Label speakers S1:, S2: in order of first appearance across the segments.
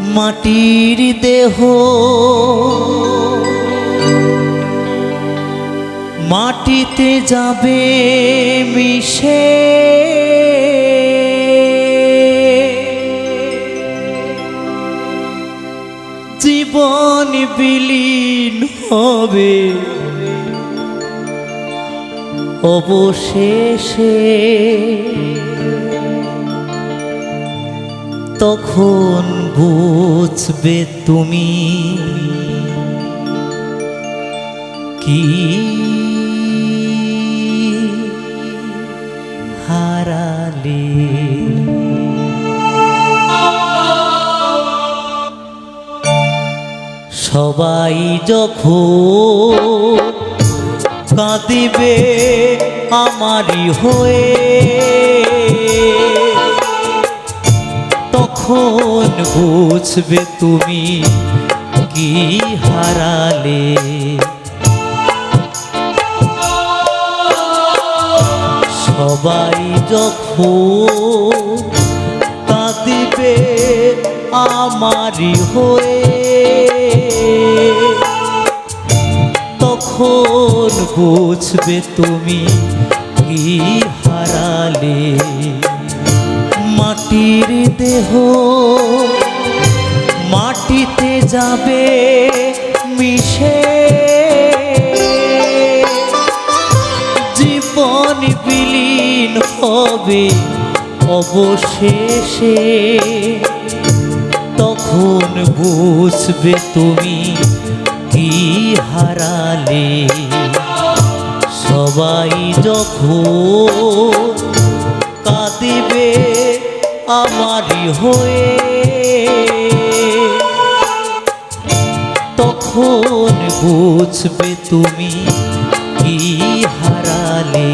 S1: মাটির দেহ। মাটিতে যাবে মিশে। জীবন বিলীন হবে। অবশেষে তখন বুঝবে তুমি কি? হারালে। সবাই যখন কাঁদিবে আমারই হয়ে তখন বুঝবে তুমি কি হারালে? সবাই যখন কাঁদিবে আমারই হয়ে, তখন বুঝবে তুমি কি হারালে? দেহ মাটিতে যাবে মিশে। জীবন বিলীন হবে অবশেষে, তখন বুঝবে তুমি কি হারালে। সবাই যখন কাঁদিবে আমারই হয়ে তখন বুঝবে তুমি কি হারালে।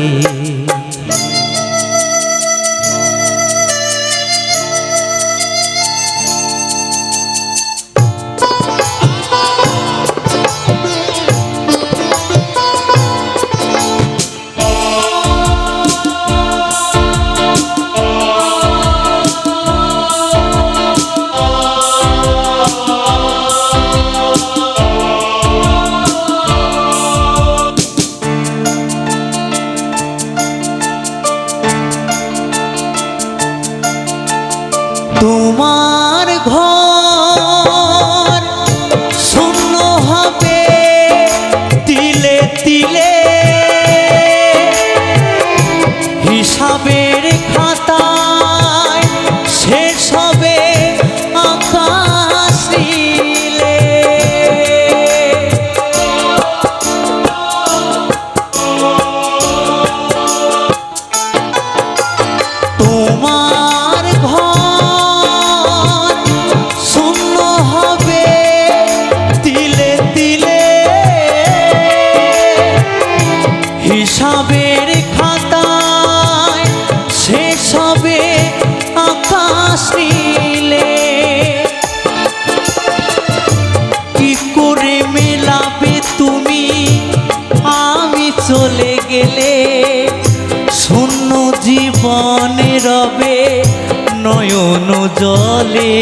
S1: জলে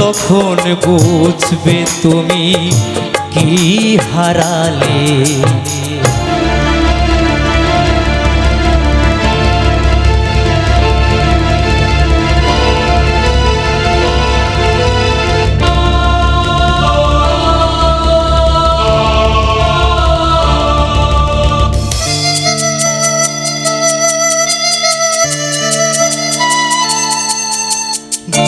S1: তখন বুঝবে তুমি কি হারালে।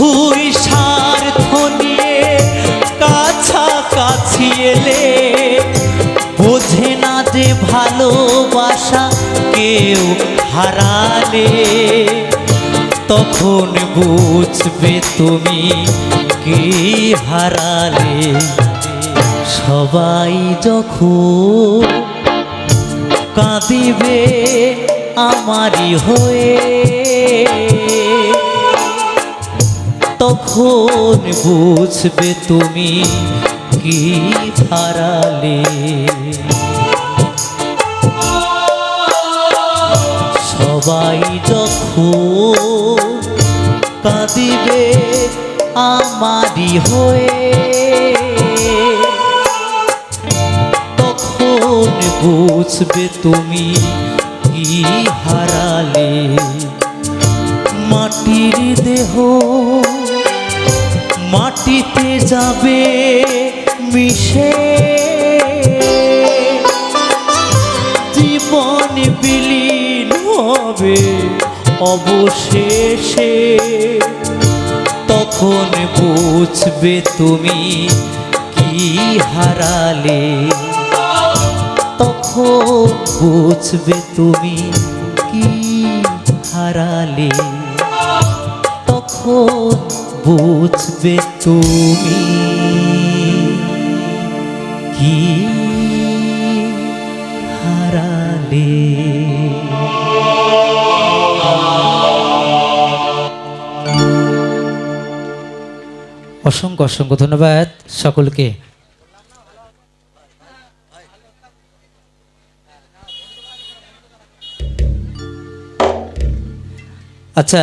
S1: পুই সার্থ নিয়ে কাছাকাছি এলে। বোঝে না যে ভালোবাসা কেউ হারালে। তখন বুঝবে তুমি কি হারালে। সবাই যখন কাঁদিবে আমারই হয়ে তখন বুঝবে তুমি কি হারালে। সবাই যখন কাঁদিবে আমারই হয়ে, তখন বুঝবে তুমি কি হারালে। মাটির দেহ মাটিতে যাবে মিশে। জীবন বিলীন হবে অবশেষে। তখন বুঝবে তুমি কি হারালে। তখন বুঝবে তুমি কি হারালে। তখন বুঝবে তুমি কি হারালে? অসংখ্য অসংখ্য ধন্যবাদ সকলকে। আচ্ছা